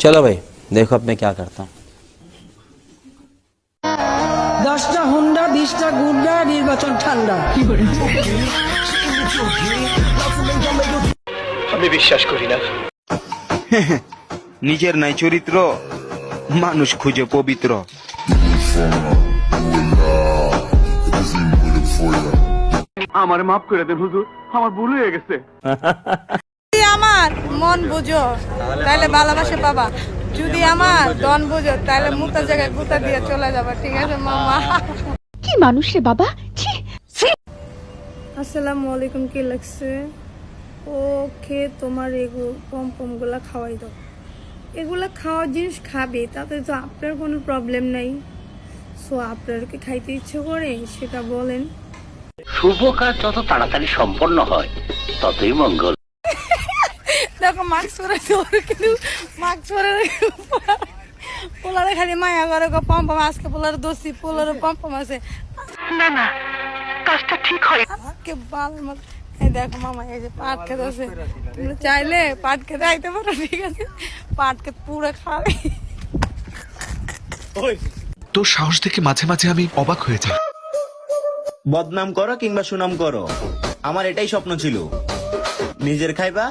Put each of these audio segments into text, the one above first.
चलो भाई देखो अब मैं क्या करता हूँ দশটা হুন্ডা বিশটা গুন্ডা নির্বাচন ঠান্ডা নিজের নাই চরিত্র মানুষ খুঁজে পবিত্র যদি আমার মন বুঝো তাহলে ভালোবাসা পাবা। যদি আমার দন বুঝো তাহলে মুতার জায়গায় গুতা দিয়ে চলে যাবা ঠিক আছে মামা? কি মানুষ রে বাবা? আসসালামু আলাইকুম কি লাগছে? ও খেয়ে তোমার এগু পম পমগুলা খাওয়াই দাও। এগুলা খাওয়ার জিনিস খাবে তাতে তো আপনার কোনো প্রবলেম নাই। সো আপনার কি খাইতে ইচ্ছে করে সেটা বলেন। শুভ কাজ যত তাড়াতাড়ি সম্পন্ন হয় ততই মঙ্গল। দেখো মাস্ক পরে তোর কিন্তু মাস্ক পরে পোলারে খালি মায়া করে গো পম পম আজকে পোলার দোষী পোলার পম পম আছে। না না কাজটা ঠিক হয়। কে বাল মত এই দেখো মামা এই যে পাট খেতে আছে। তুমি চাইলে পাট খেতে আইতে পারো ঠিক আছে? পাট খেতে পুরো খাবে। তোর সাহস দেখে মাঝে মাঝে আমি অবাক হয়ে যাই। বদনাম করো কিংবা সুনাম করো। আমার এটাই স্বপ্ন ছিল। নিজের খাইবা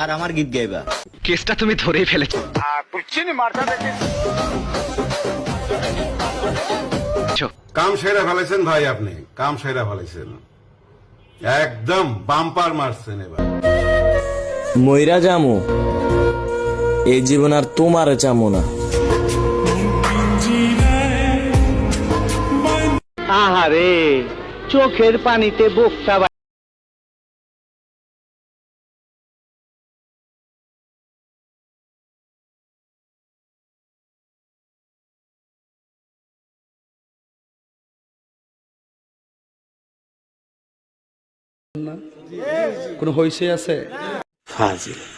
আর আমার গীত গাইবা। কেসটা তুমি ধরেই ফেলেছো। কাম সেরা ফেলেছেন ভাই আপনি কাম সেরা ফেলেছেন। একদম বাম্পার মারছেন এবার। ময়রা যামু এই জীবন আর তোমার চামু না। আহারে চোখের পানিতে বোকটা না কোনো হইসে আছে? ফাজিল।